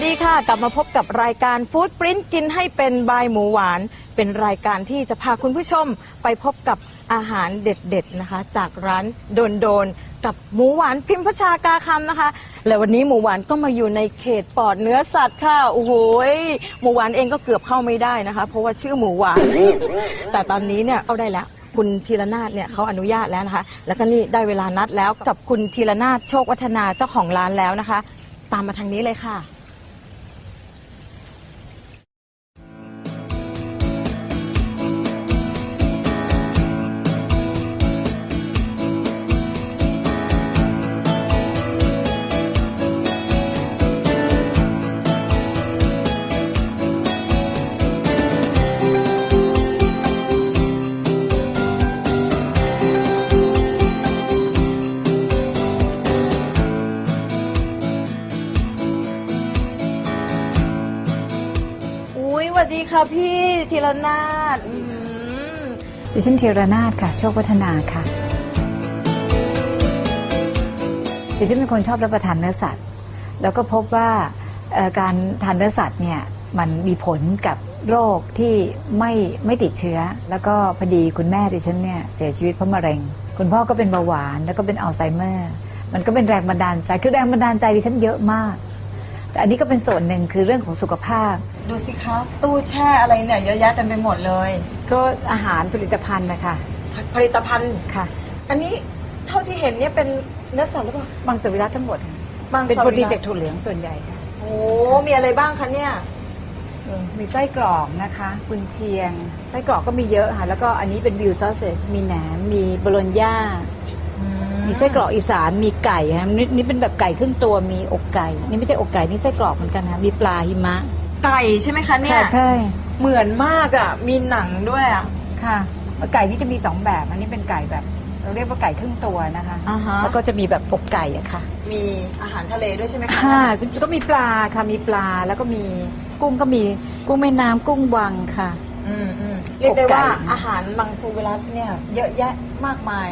วัสดีค่ะ กลับมาพบกับรายการฟู้ดปริ้นกินให้เป็นบายหมูหวาน เป็นรายการที่จะพาคุณผู้ชมไปพบกับอาหารเด็ดๆนะคะ จากร้านโดนโดนๆกับหมูหวานพิมพ์พชากาคำนะคะ และวันนี้หมูหวานก็มาอยู่ในเขตปลอดเนื้อสัตว์ค่ะ โอ้โหหมูหวานเองก็เกือบเข้าไม่ได้นะคะ เพราะว่าชื่อหมูหวาน แต่ตอนนี้เนี่ยเข้าได้แล้ว คุณธีรนาถเนี่ยเขาอนุญาตแล้วนะคะ แล้วก็นี่ได้เวลานัดแล้วกับคุณธีรนาถโชควัฒนาเจ้าของร้านแล้วนะคะ ตามมาทางนี้เลยค่ะ วัสดีค่ะพี่ธีรนาถอื้อหือดิฉันเทยรนาถค่ะ โชควัฒนาค่ะดิฉันเป็นคนชอบรับประทานเนื้อสัตว์ แล้วก็พบว่าการทานเนื้อสัตว์เนี่ยมันมีผลกับโรคที่ไม่ไม่ติดเชื้อ แล้วก็พอดีคุณแม่ดิฉันเนี่ยเสียชีวิตเพราะมะเร็ง คุณพ่อก็เป็นเบาหวานแล้วก็เป็นอัลไซเมอร์ มันก็เป็นแรงบันดาลใจ คือแรงบันดาลใจดิฉันเยอะมาก แต่อันนี้ก็เป็นส่วนหนึ่งคือเรื่องของสุขภาพ ดูสิคะตู้แช่อะไรเนี่ยเยอะแยะเต็มไปหมดเลย ก็อาหารผลิตภัณฑ์นะคะผลิตภัณฑ์ ค่ะ อันนี้เท่าที่เห็นเนี่ยเป็นเนื้อสัตว์หรือเปล่าบางสวิรัตทั้งหมดค่ะบางเป็นสวิรัติโปรตีนจากถั่วเหลืองส่วนใหญ่ค่ะโอ้มีอะไรบ้างคะเนี่ยมีไส้กรอกนะคะกุนเชียง ไส้กรอกก็มีเยอะค่ะ แล้วก็อันนี้เป็นวิวซอสเซจมีแหนมมีโบโลญญามีไส้กรอกอีสานมีไก่ค่ะนี่นี่เป็นแบบไก่ครึ่งตัวมีอกไก่ นี่ไม่ใช่อกไก่นี่ไส้กรอกเหมือนกันค่ะมีปลาหิมะ ไก่ใช่ไหมคะเนี่ยค่ะใช่เหมือนมากอะ มีหนังด้วยอะ ค่ะไก่นี่จะมีสองแบบ อันนี้เป็นไก่แบบเราเรียกว่าไก่ครึ่งตัวนะคะ อ่าฮะ แล้วก็จะมีแบบอกไก่อะค่ะมีอาหารทะเลด้วยใช่ไหมคะค่ะก็มีปลาค่ะมีปลาแล้วก็มีกุ้งก็มีกุ้งแม่น้ำกุ้งวังค่ะ อืมอืมเรียกได้อกไก่ว่าอาหารมังสวิรัตเนี่ยเยอะแยะมากมาย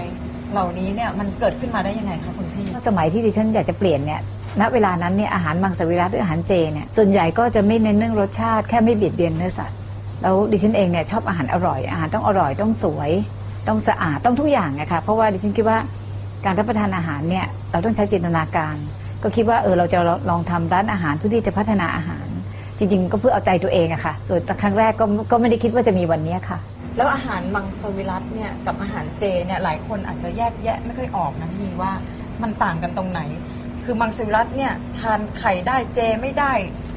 เหล่านี้เนี่ยมันเกิดขึ้นมาได้ยังไงคะคุณพี่ สมัยที่ดิฉันอยากจะเปลี่ยนเนี่ย ณเวลานั้นเนี่ยอาหารมังสวิรัตหรืออาหารเจเนี่ยส่วนใหญ่ก็จะไม่เน้นเรื่องรสชาติแค่ไม่เบียดเบียนเนื้อสัตว์แล้วดิฉันเองเนี่ยชอบอาหารอร่อยอาหารต้องอร่อยต้องสวย ต้องสะอาดต้องทุกอย่างนะคะเพราะว่าดิฉันคิดว่าการรับประทานอาหารเนี่ยเราต้องใช้จินตนาการ ก็คิดว่าเออเราจะลองทำร้านอาหารเพื่อที่จะพัฒนาอาหาร จริงๆ ก็เพื่อเอาใจตัวเองอะค่ะ ส่วนครั้งแรกก็ก็ไม่ได้คิดว่าจะมีวันนี้ค่ะ แล้วอาหารมังสวิรัตเนี่ยกับอาหารเจเนี่ยหลายคนอาจจะแยกแยะไม่ค่อยออกนะพี่ว่ามันต่างกันตรงไหน คือมังสวิรัตเนี่ยทานไข่ได้เจไม่ได้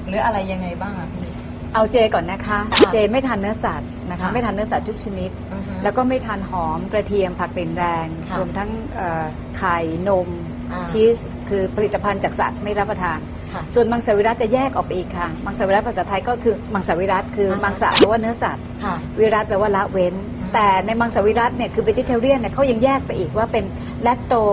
หรืออะไรยังไงบ้างอะพี่ เอาเจก่อนนะคะค่ะเจไม่ทานเนื้อสัตว์นะคะ ค่ะไม่ทานเนื้อสัตว์ทุกชนิดอือฮึแล้วก็ไม่ทานหอมกระเทียมผักกลิ่นแรง ค่ะรวมทั้งเอ่อไข่นม อ่า ชีส คือผลิตภัณฑ์จากสัตว์ไม่รับประทาน ค่ะ ส่วนมังสวิรัตจะแยกออกไปอีกค่ะ มังสวิรัตภาษาไทยก็คือมังสวิรัตคืออาฮะ มังสะแปลว่าเนื้อสัตว์ ค่ะ วิรัตแปลว่าละเว้น อืมแต่ในมังสวิรัตเนี่ยคือ vegetarian เนี่ยเขายังแยกไปอีกว่าเป็น lacto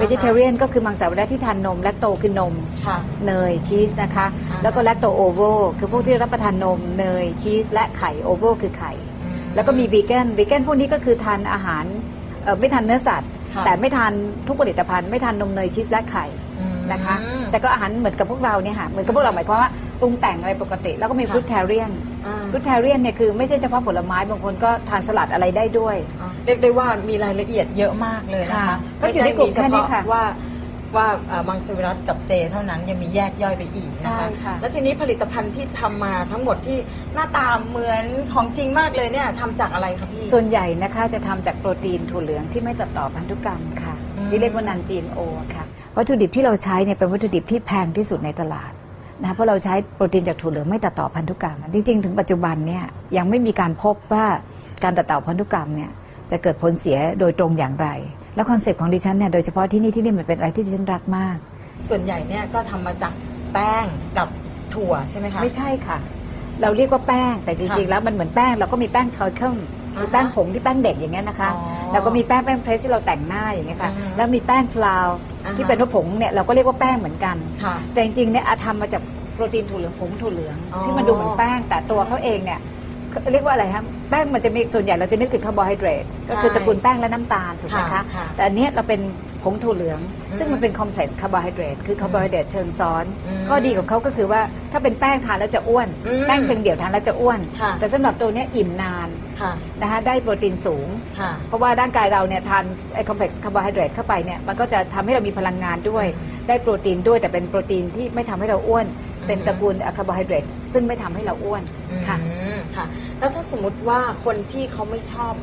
vegetarian ก็คือมังสวิรัตที่ทานนม lacto คือนม ค่ะ เนยชีสนะคะ อ่า แล้วก็แลคโตโอโวคือพวกที่รับประทานนม เนยชีส และไข่โอโวคือไข่อืมแล้วก็มีวีแกนวีแกนพวกนี้ก็คือทานอาหารเอ่อไม่ทานเนื้อสัตว์ ค่ะ แต่ไม่ทานทุกผลิตภัณฑ์ไม่ทานนมเนยชีสและไข่อืม นะคะ แต่ก็อาหารเหมือนกับพวกเราเนี่ยค่ะเหมือนกับพวกเราหมายความว่าปรุงแต่งอะไรปกติ แล้วก็มีค่ะฟรุตเทเรียน อ่าฟรุตเทเรียนเนี่ยคือไม่ใช่เฉพาะผลไม้บางคนก็ทานสลัดอะไรได้ด้วย อ่า เรียกได้ว่ามีรายละเอียดเยอะมากเลยนะคะค่ะก็อยู่ในกลุ่มแค่นี้ค่ะไม่ใช่มีเฉพาว่าว่าเอ่อมังสวิรัตกับเจ เท่านั้นยังมีแยกย่อยไปอีกนะใช่คะค่ะ แล้วทีนี้ผลิตภัณฑ์ที่ทำมาทั้งหมดที่หน้าตาเหมือนของจริงมากเลยเนี่ยทำจากอะไรคะพี่ ส่วนใหญ่นะคะจะทำจากโปรตีนถั่วเหลืองที่ไม่ตัดต่อพันธุกรรมค่ะ อืม ที่เรียกว่านัน GMO ค่ะ วัตถุดิบที่เราใช้เนี่ยเป็นวัตถุดิบที่แพงที่สุดในตลาดนะคะเพราะเราใช้โปรตีนจากถั่วเหลืองไม่ตัดต่อพันธุกรรม จริง ๆ ถึงปัจจุบันเนี่ยยังไม่มีการพบว่าการตัดต่อพันธุกรรมเนี่ย จะเกิดผลเสียโดยตรงอย่างไร แล้วคอนเซปต์ของดิฉันเนี่ยโดยเฉพาะที่นี่ที่นี่มันเป็นอะไรที่ดิฉันรักมาก ส่วนใหญ่เนี่ยก็ทำมาจากแป้งกับถั่วใช่ไหมคะไม่ใช่ค่ะ เราเรียกว่าแป้งแต่จริงค่ะๆแล้วมันเหมือนแป้งเราก็มีแป้งทอยเคิลอ่าฮะคือแป้งผงที่แป้งเด็กอย่างเงี้ยนะคะอ๋อแล้วก็มีแป้งแป้งเพรสที่เราแต่งหน้าอย่างเงี้ยค่ะอืมแล้วมีแป้งฟลาวอ่าฮะที่เป็นว่าผงเนี่ยเราก็เรียกว่าแป้งเหมือนกันค่ะแต่จริงๆเนี่ยอาทำมาจากโปรตีนถั่วเหลืองผงถั่วเหลืองอ๋อที่มันดูเหมือนแป้งแต่ตัวเขาเองเนี่ย เรียกว่าอะไรครับแป้งมันจะมีส่วนใหญ่เราจะนึกถึงคาร์โบไฮเดรตก็คือใช่ตระกูลแป้งและน้ำตาลถูกไหมค่ะคะ ค่ะแต่อันเนี้ยเราเป็นผงถั่วเหลือง ซึ่งมันเป็นคอมเพล็กซ์คาร์โบไฮเดรตคือคาร์โบไฮเดรตเชิงซ้อน อืมข้อดีของเขาก็คือว่าถ้าเป็นแป้งทานแล้วจะอ้วน อืมแป้งเชิงเดี่ยวทานแล้วจะอ้วน ค่ะ แต่สำหรับตัวเนี้ยอิ่มนานค่ะ นะคะได้โปรตีนสูง ค่ะ เพราะว่าร่างกายเราเนี่ยทานไอคอมเพล็กซ์คาร์โบไฮเดรตเข้าไปเนี่ยมันก็จะทำให้เรามีพลังงานด้วย ได้โปรตีนด้วยแต่เป็นโปรตีนที่ไม่ทำให้เราอ้วน เป็นตระกูลคาร์โบไฮเดรตซึ่งไม่ทำให้เราอ้วนค่ะ อืมค่ะ แล้วถ้าสมมติว่าคนที่เขาไม่ชอบ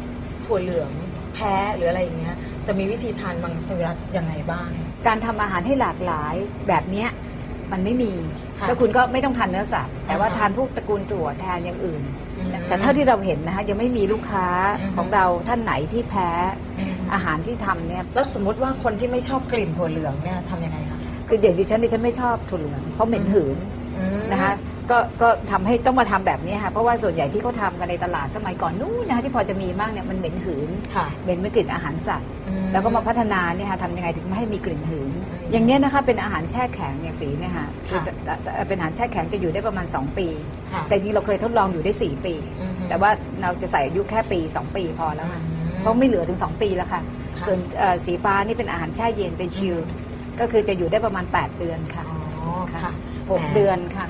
ถั่วเหลืองแพ้หรืออะไรอย่างเงี้ย จะมีวิธีทานมังสวิรัตยังไงบ้าง การทำอาหารให้หลากหลายแบบเนี้ยมันไม่มีค่ะแล้วคุณก็ไม่ต้องทานเนื้อสัตว์แต่ว่าอ่าฮะทานพวกตระกูลถั่วแทนอย่างอื่น อืมแต่เท่าที่เราเห็นนะคะยังไม่มีลูกค้าอือฮึ ของเราท่านไหนที่แพ้อืมอาหารที่ทำเนี่ย แล้วสมมติว่าคนที่ไม่ชอบกลิ่นถั่วเหลืองเนี่ยทำยังไงคะ คืออย่างดิฉันดิฉันไม่ชอบถั่วเหลืองเพราะเหม็นหืนอืมนะคะก็ก็ทำให้ต้องมาทำแบบนี้ค่ะเพราะว่าส่วนใหญ่ที่เขาทำกันในตลาดสมัยก่อนนู้นนะคะที่พอจะมีมากเนี่ยมันเหม็นหืนค่ะเหม็นไม่กลิ่นอาหารสัตว์อืมแล้วก็มาพัฒนาเนี่ยค่ะทำยังไงถึงไม่ให้มีกลิ่นหืนอืมอย่างเนี้ยนะคะเป็นอาหารแช่แข็งเนี่ยสีเนี่ยค่ะคือค่ะแต่แต่เป็นอาหารแช่แข็งจะอยู่ได้ประมาณ 2 ปีค่ะแต่จริงๆเราเคยทดลองอยู่ได้ 4 ปีอือฮึแต่ว่าเราจะใส่อายุแค่ปี 2 ปีพอแล้วค่ะอืมเพราะไม่เหลือถึง 2 ปีแล้วค่ะค่ะส่วนเอ่อสีฟ้านี่เป็นอาหารแช่เย็นเป็นชิล ก็คือจะอยู่ได้ประมาณ 8 เดือนค่ะอ๋อค่ะ หกเดือนค่ะ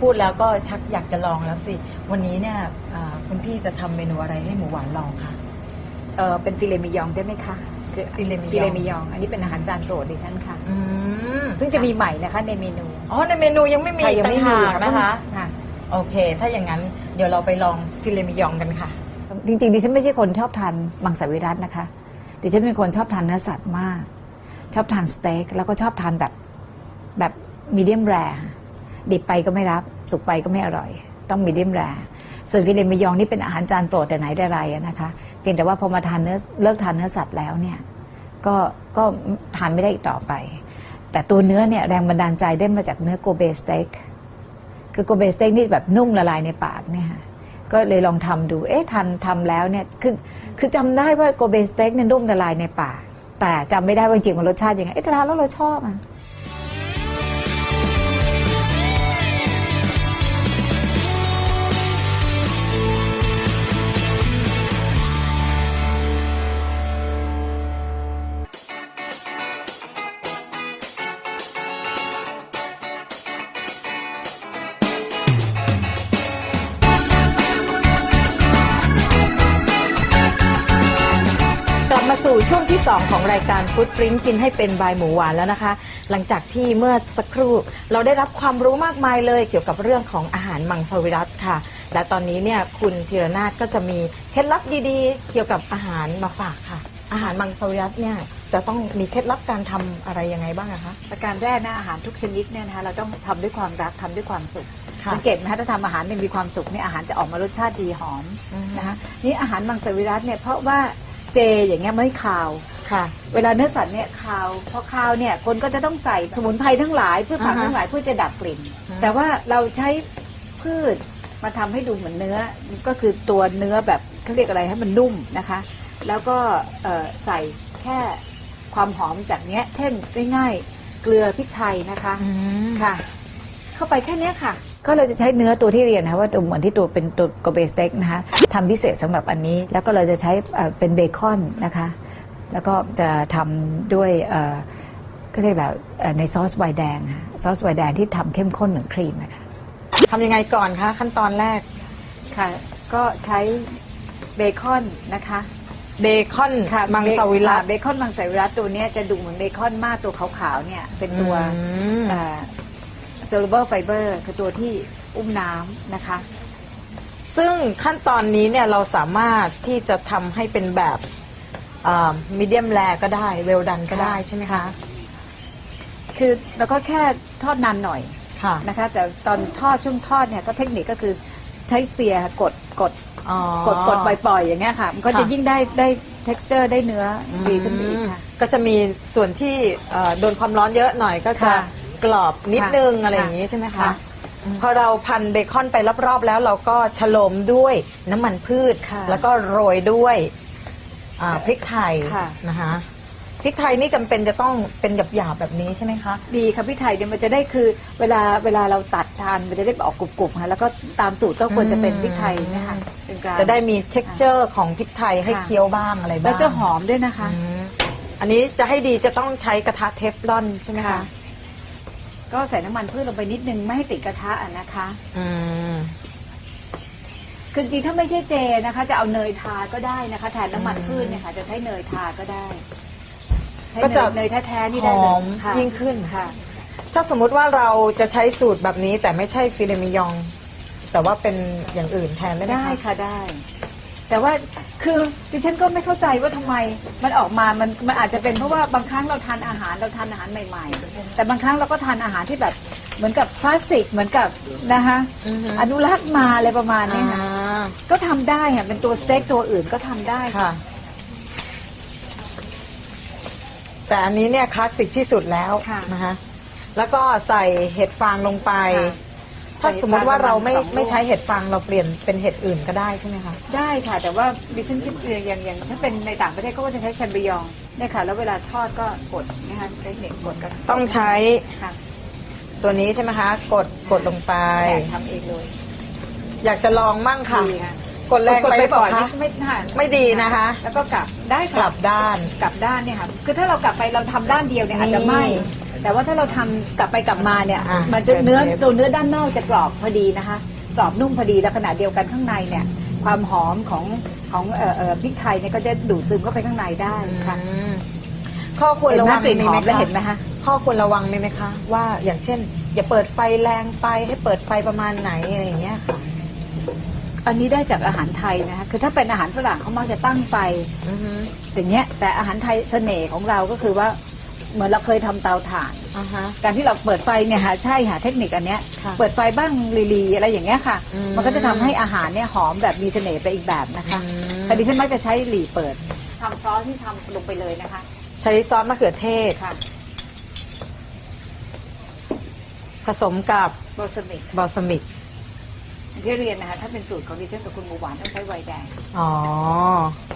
พูดแล้วก็ชักอยากจะลองแล้วสิ วันนี้เนี่ยอ่าคุณพี่จะทำเมนูอะไรให้หมูหวานลองคะเออเป็นฟิเลมิยองได้ไหมคะคือฟิเลมิยองฟิเลมิยอง อันนี้เป็นอาหารจานโปรดดิฉันค่ะ อืมเพิ่งจะมีใหม่นะคะในเมนูอ๋อในเมนูยังไม่มีค่ะยังไม่มีต่างหากนะคะ ค่ะ โอเค ถ้าอย่างนั้นเดี๋ยวเราไปลองฟิเลมิยองกันค่ะ จริงๆดิฉันไม่ใช่คนชอบทานมังสวิรัตนะคะ ดิฉันเป็นคนชอบทานเนื้อสัตว์มาก ชอบทานสเต็กแล้วก็ชอบทานแบบแบบมีเดียมแรดิบไปก็ไม่รับ สุกไปก็ไม่อร่อย ต้องมีเดียมแรส่วนฟิเลมิยองนี่เป็นอาหารจานโปรดแต่ไหนแต่ไรนะคะเพียงแต่ว่าพอมาทานเนื้อเลิกทานเนื้อสัตว์แล้วเนี่ยก็ก็ทานไม่ได้อีกต่อไป แต่ตัวเนื้อเนี่ยแรงบันดาลใจได้มาจากเนื้อโกเบสเต็กคือโกเบสเต็กนี่แบบนุ่มละลายในปากเนี่ยค่ะก็เลยลองทำดู เอ๊ะทันทำแล้วเนี่ย คือ คือจำได้ว่าโกเบสเต็กเนี่ยนุ่มละลายในปาก แต่จำไม่ได้ว่าจริงๆมันรสชาติยังไงเอ๊ะทานแล้วเราชอบอะ 2 ของรายการฟู้ดปริ้นกินให้เป็นบายหมูหวานแล้วนะคะ หลังจากที่เมื่อสักครู่เราได้รับความรู้มากมายเลยเกี่ยวกับเรื่องของอาหารมังสวิรัตค่ะ และตอนนี้เนี่ยคุณธีรนาถก็จะมีเคล็ดลับดีๆ เกี่ยวกับอาหารมาฝากค่ะ อาหารมังสวิรัตเนี่ยจะต้องมีเคล็ดลับการทำอะไรยังไงบ้างอะคะ ประการแรกนะอาหารทุกชนิดเนี่ยนะคะเราต้องทำด้วยความรักทำด้วยความสุข ค่ะสังเกตไหมคะถ้าทำอาหารเนี่ยมีความสุขเนี่ยอาหารจะออกมารสชาติดีหอมอือฮึนะคะนี่อาหารมังสวิรัตเนี่ยเพราะว่าเจอย่างเงี้ยไม่คาว ค่ะ เวลาเนื้อสัตว์เนี่ยคาวพอคาวเนี่ยคนก็จะต้องใส่สมุนไพรทั้งหลายพืชผักอ่าฮะทั้งหลายเพื่อจะดับกลิ่นอืมแต่ว่าเราใช้พืชมาทำให้ดูเหมือนเนื้อก็คือตัวเนื้อแบบเขาเรียกอะไรให้มันนุ่มนะคะ แล้วก็เอ่อใส่แค่ความหอมจากเนี้ย เช่นง่ายๆเกลือพริกไทยนะคะค่ะ เข้าไปแค่เนี้ยค่ะ ก็เราจะใช้เนื้อตัวที่เรียนนะว่าตัวเหมือนที่ตัวเป็นตัวโกเบสเต็กนะคะทำพิเศษสำหรับอันนี้ แล้วก็เราจะใช้เอ่อเป็นเบคอนนะคะ แล้วก็จะทำด้วยเอ่อก็เรียกแบบในซอสไวน์แดงค่ะซอสไวน์แดงที่ทำเข้มข้นเหมือนครีมนะคะทำยังไงก่อนคะขั้นตอนแรกค่ะ ก็ใช้เบคอนนะคะเบคอนค่ะมังสวิรัตค่ะเบคอนมังสวิรัตตัวเนี้ยจะดูเหมือนเบคอนมากตัวขาวๆเนี่ยเป็นตัวอืมเซลลูเบอร์ไฟเบอร์คือตัวที่อุ้มน้ำนะคะ ซึ่งขั้นตอนนี้เนี่ยเราสามารถที่จะทำให้เป็นแบบ มีเดียมแรก็ได้เวลดันก็ได้ใช่ไหมคะ คือเราก็แค่ทอดนานหน่อยค่ะนะคะ แต่ตอนทอดช่วงทอดเนี่ยก็เทคนิคก็คือใช้เสียกดกดอ๋อกดกดปล่อยๆอย่างเงี้ยค่ะ มันก็จะค่ะยิ่งได้ได้ texture ได้เนื้อดีขึ้นไปอีกค่ะ ก็จะมีส่วนที่เอ่อโดนความร้อนเยอะหน่อยก็จะค่ะกรอบนิดค่ะนึงอะไรค่ะอย่างนี้ใช่ไหมคะค่ะพอเราพันเบคอนไปรอบๆแล้วเราก็ฉโลมด้วยน้ำมันพืชค่ะแล้วก็โรยด้วย อ่าพริกไทยค่ะ นะคะพริกไทยนี่จำเป็นจะต้องเป็นหยาบๆแบบนี้ใช่ไหมคะ ดีค่ะพี่ไทยเนี่ยมันจะได้คือเวลาเวลาเราตัดทานมันจะได้ออกกรุบๆค่ะแล้วก็ตามสูตรก็ควรจะเป็นพริกไทยเนะคะเป็นกลาง จะได้มี t e x t อร์ของพริกไทยให้ค่ะ เคี้ยวบ้างอะไรบ้างแล้วจะหอมด้วยนะคะ อืมอันนี้จะให้ดีจะต้องใช้กระทะเทฟลอนใช่ไหมค่ะ คะก็ใส่น้ำมันพืชลงไปนิดนึงไม่ให้ติดกระทะอะนะคะ อืม คือจริงๆถ้าไม่ใช่เจนะคะ จะเอาเนยทาก็ได้นะคะแทนน้ำมันพืชเนี่ยค่ะจะใช้เนยทาก็ได้ใช้ก็จะเนยแท้ๆนี่หได้เลอยมค่ะยิ่งขึ้น ค่ะ ถ้าสมมุติว่าเราจะใช้สูตรแบบนี้แต่ไม่ใช่ฟิเลมิยอง แต่ว่าเป็นอย่างอื่นแทนได้ไหมได้คะค่ะได้ แต่ว่าคือดิฉันก็ไม่เข้าใจว่าทำไมมันออกมา มันมันอาจจะเป็นเพราะว่าบางครั้งเราทานอาหารเราทานอาหารใหม่ๆ แต่บางครั้งเราก็ทานอาหารที่แบบเหมือนกับคลาสสิกเหมือนกับนะคะอือฮึอนุรักษ์มาอะไรประมาณนี้ค่ะอ่าก็ทำได้ค่ะเป็นตัวสเต็กตัวอื่นก็ทำได้ค่ะ แต่อันนี้เนี่ยคลาสสิกที่สุดแล้วค่ะนะคะแล้วก็ใส่เห็ดฟางลงไป ค่ะ ถ้าสมมติว่าเราไม่ใส่ฟางประมาณสองลูกไม่ใช้เห็ดฟางเราเปลี่ยนเป็นเห็ดอื่นก็ได้ใช่ไหมคะ ได้ค่ะ แต่ว่าดิฉันคิดอย่างอย่างอย่างถ้าเป็นในต่างประเทศเขาก็จะใช้แชมเปญยองเนี่ยค่ะ แล้วเวลาทอดก็กดนะคะเทคนิคกดกันต้องใช้ค่ะตัวนี้ใช่ไหมคะ กดกดลงไปแม่ทำเองเลย อยากจะลองมั่งค่ะดีค่ะกดแรงไปหรือเปก่ล่าอนคะไม่ค่ะไม่ดีนะคะ แล้วก็กลับได้กค่ะลับด้านกลับด้านเนี่ยค่ะคือถ้าเรากลับไปเราทำด้านเดียวเนี่ยอาจจะไหมนี่ แต่ว่าถ้าเราทำกลับไปกลับมาเนี่ย อะมันจะเนื้อเชฟ ตัวเนื้อด้านนอกจะกรอบพอดีนะคะ กรอบนุ่มพอดีแล้วขณะเดียวกันข้างในเนี่ย ความหอมของของเอ่อเอ่อพริกไทยเนี่ยก็จะดูดซึมเข้าไปข้างในได้ค่ะอืมข้อควรเห็นระไหมวังกลิ่นหอมไหแล้วเห็นไหมคะ ข้อควรระวังมีไหมคะ ว่าอย่างเช่น อย่าเปิดไฟแรงไปให้เปิดไฟประมาณไหนอะไรอย่างเงี้ยค่ะ อันนี้ได้จากอาหารไทยนะคะคือถ้าเป็นอาหารฝรั่งเขามักจะตั้งไฟอือฮึอย่างเงี้ยแต่อาหารไทยเสน่ห์ของเราก็คือว่า เหมือนเราเคยทำเตาถ่าน อ่าฮะ การที่เราเปิดไฟเนี่ยค่ะใช่ค่ะเทคนิคอันเนี้ยค่ะเปิดไฟบ้างลีๆอะไรอย่างเงี้ยค่ะ อืมมันก็จะทำให้อาหารเนี่ยหอมแบบมีเสน่ห์ไปอีกแบบนะคะอืม แต่ดิฉันมักจะใช้หลีเปิดทำซอสที่ทำลงไปเลยนะคะใช้ซอสมะเขือเทศ ค่ะผสมกับโบสมิกบอลซามิก ที่เรียนนะคะถ้าเป็นสูตรของดิฉันกับคุณหมูหวานต้องใช้ไวน์แดง อ๋อ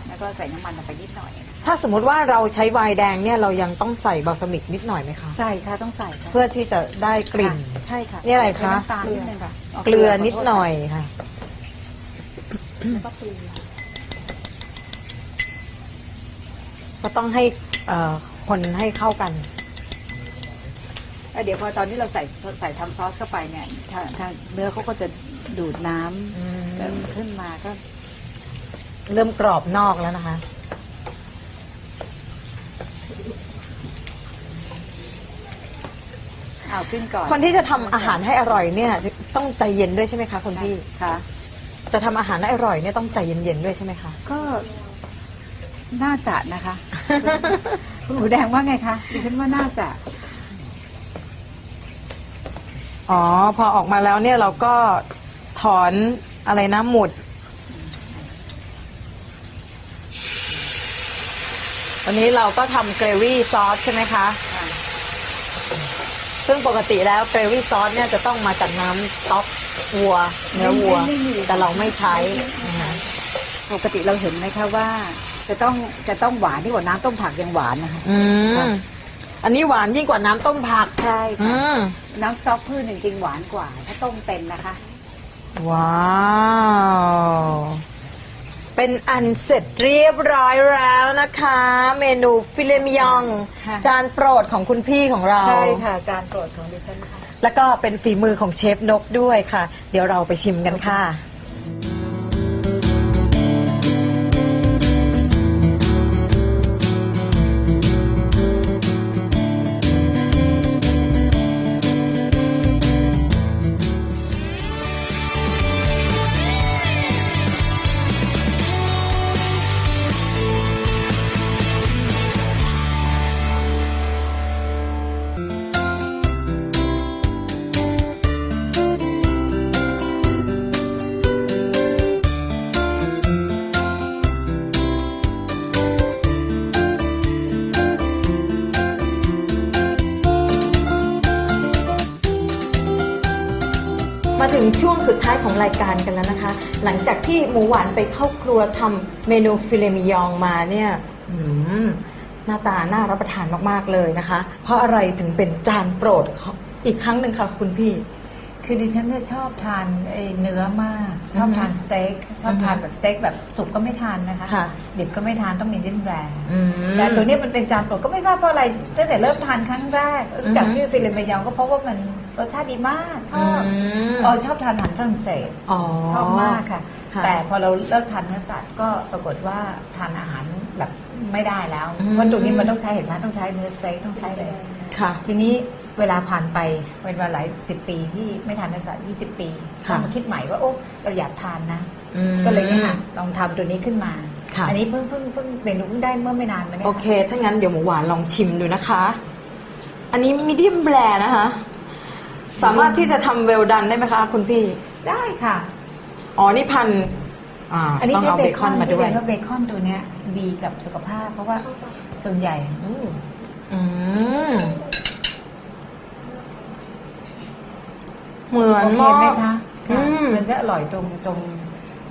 แล้วก็ใส่น้ำมันลงไปนิดหน่อยนะคะถ้าสมมุติว่าเราใช้ไวน์แดงเนี่ยเรายังต้องใส่บอลซามิกนิดหน่อยไหมคะ ใส่ค่ะต้องใส่ค่ะเพื่อที่จะได้กลิ่น ค่ะใช่ค่ะนี่อะไรคะใส่น้ำตาลนิดนึงค่ะเกลือนิดหน่อยค่ะ แล้วก็เกลือก็ต้องให้เอ่อคนให้เข้ากัน แล้วเดี๋ยวพอตอนที่เราใส่ใส่ทำซอสเข้าไปเนี่ยทางทางเนื้อเขาก็จะ ดูดน้ำอืมเริ่มขึ้นมาก็เริ่มกรอบนอกแล้วนะคะ เอาขึ้นก่อนคนที่จะทำอาหารให้อร่อยเนี่ยต้องใจเย็นด้วยใช่ไหมคะคุณพี่ค่ะ จะทำอาหารให้อร่อยเนี่ยต้องใจเย็นๆด้วยใช่ไหมคะ ก็น่าจะนะคะ คุณหมูแดงว่าไงคะดิฉันว่าน่าจะอ๋อ พอออกมาแล้วเนี่ยเราก็ถ อนอะไรนะหมุด วันนี้เราก็ทำเกรวี่ซอสใช่ไหมคะ ซึ่งปกติแล้วเกรวี่ซอสเนี่ยจะต้องมาจากน้ำสต๊อกวัว เนื้อวัวไม่มีแต่เราไม่ใช้นะคะปกติเราเห็นไหมคะว่า จะต้องจะต้องหวานที่กว่าน้ำต้มผักยังหวานนะคะอืค่ะมอันนี้หวานยิ่งกว่าน้ำต้มผัก ใช่อืค่ะมน้ำสต๊อกพืชจริงๆหวานกว่า ถ้าต้มเป็นนะคะ ว้าว เป็นอันเสร็จเรียบร้อยแล้วนะคะ เมนูฟิเลมิยอง ค่ะ จานโปรดของคุณพี่ของเรา ใช่ค่ะจานโปรดของดิฉันค่ะ แล้วก็เป็นฝีมือของเชฟนกด้วยค่ะ เดี๋ยวเราไปชิมกันค่ะ ของรายการกันแล้วนะคะ หลังจากที่หมูหวานไปเข้าครัวทำเมนูฟิเลมิยองมาเนี่ยอืมหน้าตาน่ารับประทานมากๆเลยนะคะ เพราะอะไรถึงเป็นจานโปรดของอีกครั้งหนึ่งค่ะคุณพี่ คือดิฉันเนี่ยชอบทานไอ้เนื้อมาก ชอบทานสเต็กชอบทานแบบสเต็กแบบสุกก็ไม่ทานนะคะค่ะดิบก็ไม่ทานต้องมีดิ้นแรงอืม แต่ตัวเนี้ยมันเป็นจานโปรดก็ไม่ทราบเพราะอะไรตั้งแต่เริ่มทานครั้งแรกรู้จากอือฮึชื่อซิเลเมยองก็เพราะว่ามัน รสชาติดีมากชอบอืมอ๋อชอบทานอาหารฝรั่งเศสอ๋อชอบมากค่ะค่ะ แต่พอเราเลิกทานเนื้อสัตว์ก็ปรากฏว่าทานอาหารแบบไม่ได้แล้วอืมเพราะตรงนี้มันต้องใช้เห็นไหมต้องใช้เนื้อสเต็กต้องใช้เลยค่ะ ทีนี้เวลาผ่านไปเป็นเวลาหลายสิบปีที่ไม่ทานเนื้อสัตว์ยี่สิบปีค่ะก็มาคิดใหม่ว่าโอ้เราอยากทานนะอืมก็เลยเนี่ยค่ะลองทำตัวนี้ขึ้นมาค่ะอันี้เพิ่งเพิ่งเพิ่งเมนูเพิ่งได้เมื่อไม่นานมาเนี่ยโอเค ถ้างั้นเดี๋ยวหมูหวานลองชิมดูนะคะ อันนี้มีดิมแบรนะคะ สามารถที่จะทำเวลดันได้ไหมคะ คุณพี่ ได้ค่ะ อ๋อ นี่พันอ่าอันนี้ต้องใช้เอาเบเบคคออนนมาด้วยเรียกว่าเบคอนตัวเนี้ยดีกับสุขภาพ เพราะว่าส่วนใหญ่อู้อืมเหมือนโอเคมากไหมคะอืค่ะม มันจะอร่อยตรงตรง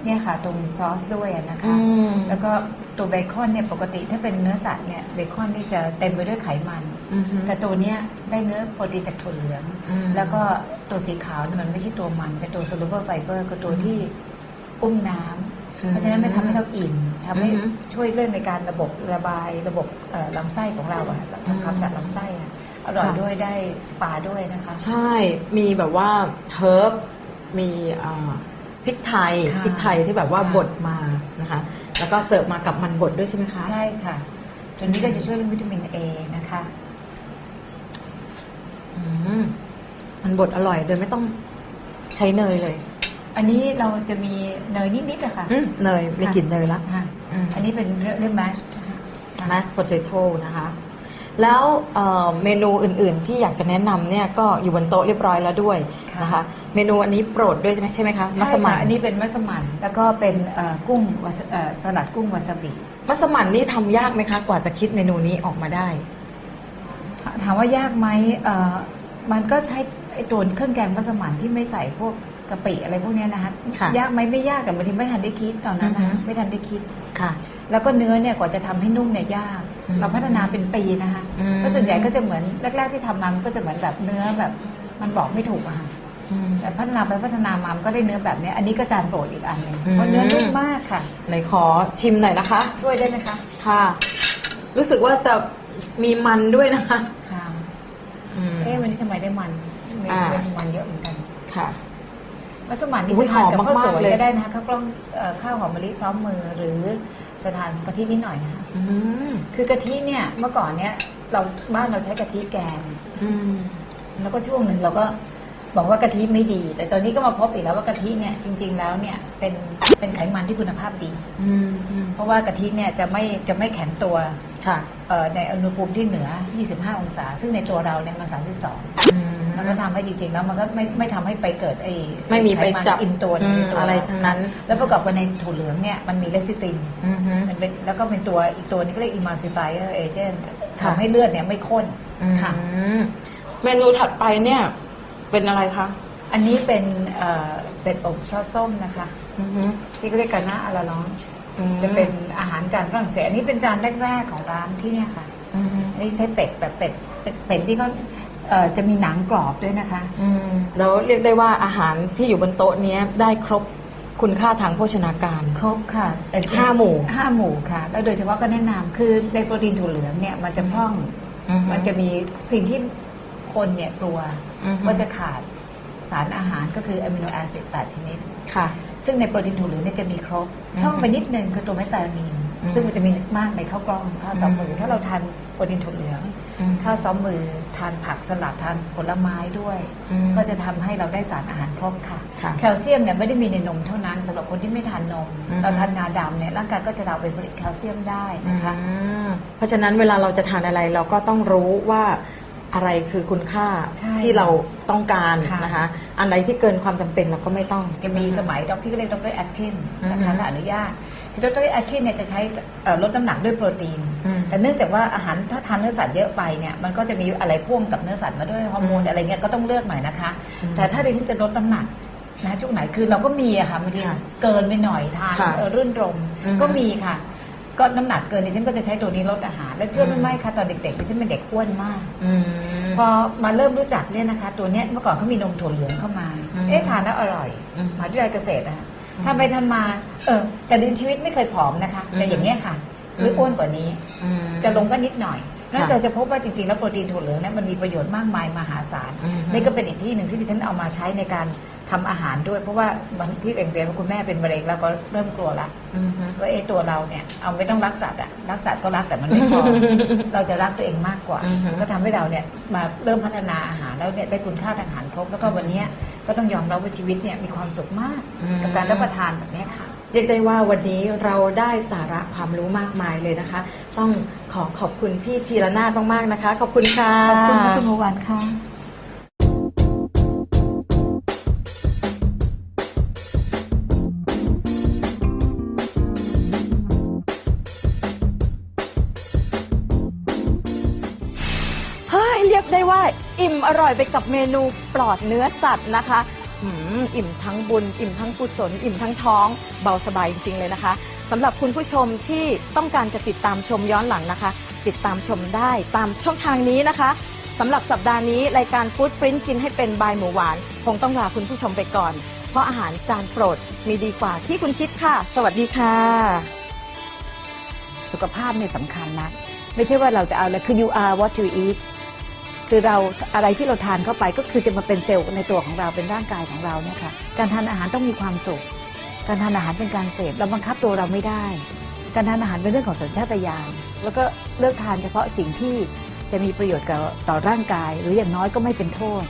เนี่ยค่ะตรงซอสด้วยอะนะคะอืมแล้วก็ตัวเบคอนเนี่ยปกติถ้าเป็นเนื้อสัตว์เนี่ยเบคอนนี่จะเต็มไปด้วยไขมันอือฮึแต่ตัวเนี้ยได้เนื้อโปรตีนจากถั่วเหลืองอืมแล้วก็ตัวสีขาวเนี่ยมันไม่ใช่ตัวมัน เป็นตัว soluble fiber คือตัวที่อุ้มน้ำอืมเพราะฉะนั้นมันทำให้เราอิ่มทำให้อือฮึช่วยเรื่องในการระบบระบายระบบเอ่อลำไส้ของเราอะทำความสะอาดลำไส้อะอร่อยค่ะด้วยได้สปาด้วยนะคะ ใช่มีแบบว่าเฮิร์บมีอ่า พริกไทยค่ะพริกไทยที่แบบว่าค่ะ บดมานะคะ แล้วก็เสิร์ฟมากับมันบดด้วยใช่ไหมคะ ใช่ค่ะ ตัวนี้ก็จะช่วยเรื่องวิตามินเอนะคะ อืมมันบดอร่อยโดยไม่ต้องใช้เนยเลย อันนี้เราจะมีเนยนิดๆอะค่ะอืมเนยมีกลิ่นเนยละ ค่ะอืม อันนี้เป็นเรื่อง mashed นะคะ mashed potato นะคะ แล้วเอ่อเมนูอื่นๆที่อยากจะแนะนำเนี่ยก็อยู่บนโต๊ะเรียบร้อยแล้วด้วยนะคะ เมนูอันนี้โปรดด้วยใช่ไหมใช่ไหมคะมัใช่สมั่นค่ะอันนี้เป็นมัสมั่นแล้วก็เป็นเอ่อกุ้งวาซาเอ่อสลัดกุ้งวาซาบิมัสมั่นนี่ทำยากไหมคะ กว่าจะคิดเมนูนี้ออกมาได้ ถถามว่ายากไหมเอ่อมันก็ใช้ไอ้ตัวเครื่องแกงมัสมั่นที่ไม่ใส่พวกกะปิอะไรพวกเนี้ยนะคะค่ะยากไหมไม่ยากแต่บางทีไม่ทันได้คิดตอนนั้นอือนะฮึ ไม่ทันได้คิด ค่ะ แล้วก็เนื้อเนี่ยกว่าจะทำให้นุ่มเนี่ยยาก อืมเราพัฒนาเป็นปีนะคะอืมเพราะส่วนใหญ่ก็จะเหมือนแรก ๆที่ทำมามันก็จะเหมือนแบบเนื้อแบบมันบอกไม่ถูกอะค่ะอืม แต่พัฒนาไปพัฒนามามันก็ได้เนื้อแบบเนี้ยอันนี้ก็จานโปรดอีกอันหนึ่งอืมเพราะเนื้อนุ่มมากค่ะ ไหนขอชิมหน่อยนะคะ ช่วยได้ไหมคะค่ะ รู้สึกว่าจะมีมันด้วยนะคะค่ะอืมเอ๊ะวันนี้ทำไมได้มันมีอ่าเป็นมันเยอะเหมือนกันค่ะ มัสมั่นนี่อุ๊ยจะทานกับหอมข้าวมากสวยๆเลย ก็ได้นะคะข้าวกล้องเอ่อข้าวหอมมะลิซ้อมมือหรือจะทานกะทินิดหน่อยนะคะอืมคือกะทิเนี่ยเมื่อก่อนเนี่ยเราบ้านเราใช้กะทิแกง อืม แล้วก็ช่วงหนึ่งเราก็ บอกว่ากะทิไม่ดี แต่ตอนนี้ก็มาพบอีกแล้วว่ากะทิเนี่ยจริง ๆ แล้วเนี่ยเป็นเป็นไขมันที่คุณภาพดี อืมอืมเพราะว่ากะทิเนี่ยจะไม่จะไม่แข็งตัวค่ะเอ่อในอุณหภูมิที่เหนือ 25 องศา ซึ่งในตัวเราเนี่ยมัน 32 อืมมันก็ทำให้จริง ๆ แล้วมันก็ไม่ไม่ทำให้ไปเกิดไอ้ไม่มีไปขนจับอิ่มตัวอืมในตัวอะไรทั้งนั้น แล้วประกอบกับในถั่วเหลืองเนี่ยมันมีเลซิติน อืมฮึ มันเป็นแล้วก็เป็นตัวอีกตัวนี้ก็เรียก emulsifier agent ค่ะ ทำให้เลือดเนี่ยไม่ข้นอืมค่ะ เมนูถัดไปเนี่ย เป็นอะไรคะอันนี้เป็นเอ่อเป็ดอบซอสส้มนะคะ อือฮึ ที่เขาเรียกกันนะอาราลอง อืม จะเป็นอาหารจานฝรั่งเศสอันนี้เป็นจานแรก ๆ ของร้านที่เนี่ยค่ะ อืมฮึอันนี้ใช้เป็ดแบบเป็ดเป็ดเป็ดที่เขาเอ่อจะมีหนังกรอบด้วยนะคะ อืมแล้วเรียกได้ว่าอาหารที่อยู่บนโต๊ะเนี้ยได้ครบคุณค่าทางโภชนาการ ครบค่ะแต่ห้าหมู่ห้าหมู่ค่ะ แล้วโดยเฉพาะก็แนะนำคือในโปรตีนถั่วเหลืองเนี่ยมันจะพร่อง อือฮึ มันจะมีสิ่งที่คนเนี่ยกลัว อือฮึว่าจะขาดสารอาหารก็คืออะมิโนแอซิด8ชนิด ค่ะ ซึ่งในโปรตีนถั่วเหลืองเนี่ยจะมีครบอือฮึเพิ่มไปนิดนึงคือตัวเมตามีนอืมซึ่งมันจะมีมากในข้าวกล้องข้าวซ้อมมืออืมถ้าเราทานโปรตีนถั่วเหลืองอืมข้าวซ้อมมือ ทานผักสลัดทานผลไม้ด้วยอืมก็จะทำให้เราได้สารอาหารครบค่ะค่ะ แคลเซียมเนี่ยไม่ได้มีในนมเท่านั้นสำหรับคนที่ไม่ทานนมอือฮึเราทานงาดำเนี่ยร่างกายก็จะเราไปผลิตแคลเซียมได้นะคะอืมเพราะฉะนั้นเวลาเราจะทานอะไรเราก็ต้องรู้ว่า อะไรคือคุณค่าใช่ที่เราต้องการค่ะนะคะอันไหนที่เกินความจำเป็นเราก็ไม่ต้องจะมีสมัยดรที่เรียกดรแอดคินนะคะอือฮึถ้าอนุญาตที่ดรแอดคินเนี่ยจะใช้เอ่อลดน้ำหนักด้วยโปรตีนอืมแต่เนื่องจากว่าอาหารถ้าทานเนื้อสัตว์เยอะไปเนี่ยมันก็จะมีอะไรพ่วงกับเนื้อสัตว์มาด้วยฮอร์โมนอืมอะไรเงี้ยก็ต้องเลือกหน่อยนะคะอืมแต่ถ้าดิฉันจะลดน้ำหนักนะช่วงไหนคือเราก็มีอะค่ะบางทีค่ะเกินไปหน่อยทานค่ะเออรื่นรมอือฮึก็มีค่ะ ก็น้ำหนักเกินดิฉันก็จะใช้ตัวนี้ลดอาหาร และเชื่อหรือไม่คะตอนเด็กๆดิฉันเป็นเด็กอ้วนมาก อืม พอมาเริ่มรู้จักเนี่ยนะคะ ตัวเนี้ยเมื่อก่อนเขามีนมถั่วเหลืองเข้ามา อืมเอ๊ะทานแล้วอร่อยอืมมหาวิทยาลัยเกษตรนะคะอืมทำไปทำมาเออแต่ดินชีวิตไม่เคยผอมนะคะอืมแต่อย่างเงี้ยค่ะหรือมอ้วนกว่านี้ อืม จะลงก็นิดหน่อยนั่นค่ะเราจะพบว่าจริงๆแล้วโปรตีนถั่วเหลืองเนี่ยมันมีประโยชน์มากมายมหาศาล อืมนี่ก็เป็นอีกที่หนึ่งที่ดิฉันเอามาใช้ในการ ทำอาหารด้วย เพราะว่าวันที่เรียนว่าคุณแม่เป็นมะเร็งแล้วก็เริ่มกลัวละอืมฮึว่าเอะตัวเราเนี่ย เอาไม่ต้องรักสัตว์อะรักสัตว์ก็รักแต่มันไม่พอเราจะรักตัวเองมากกว่าอือฮึก็ทำให้เราเนี่ยมาเริ่มพัฒนาอาหารแล้วเนี่ยได้คุณค่าทางอาหารครบแล้วก็วันเนี้ยก็ต้องยอมรับว่าชีวิตเนี่ยมีความสุขมากกับการรับประทานแบบเนี้ยค่ะเรียกได้ว่าวันนี้เราได้สาระความรู้มากมายเลยนะคะ ต้องขอขอบคุณพี่ธีรนาถมากๆนะคะ ขอบคุณค่ะขอบคุณค่ะคุณเมื่อวานค่ะ อิ่มอร่อยไปกับเมนูปลอดเนื้อสัตว์นะคะอืมอิ่มทั้งบุญ อิ่มทั้งกุศลอิ่มทั้งท้อง เบาสบายจริง ๆ เลยนะคะสำหรับคุณผู้ชมที่ต้องการจะติดตามชมย้อนหลังนะคะ ติดตามชมได้ตามช่องทางนี้นะคะสำหรับสัปดาห์นี้รายการฟู้ดปริ้นกินให้เป็นบายหมูหวาน คงต้องลาคุณผู้ชมไปก่อน เพราะอาหารจานโปรดมีดีกว่าที่คุณคิดค่ะ สวัสดีค่ะ สุขภาพเนี่ยสำคัญนะ ไม่ใช่ว่าเราจะเอาเลยคือ you are what you eat คือเราอะไรที่เราทานเข้าไปก็คือจะมาเป็นเซลล์ในตัวของเราเป็นร่างกายของเราเนี่ยค่ะการทานอาหารต้องมีความสุข การทานอาหารเป็นการเสพเราบังคับตัวเราไม่ได้ การทานอาหารเป็นเรื่องของสัญชาตญาณแล้วก็เลือกทานเฉพาะสิ่งที่จะมีประโยชน์กับต่อร่างกาย หรืออย่างน้อยก็ไม่เป็นโทษ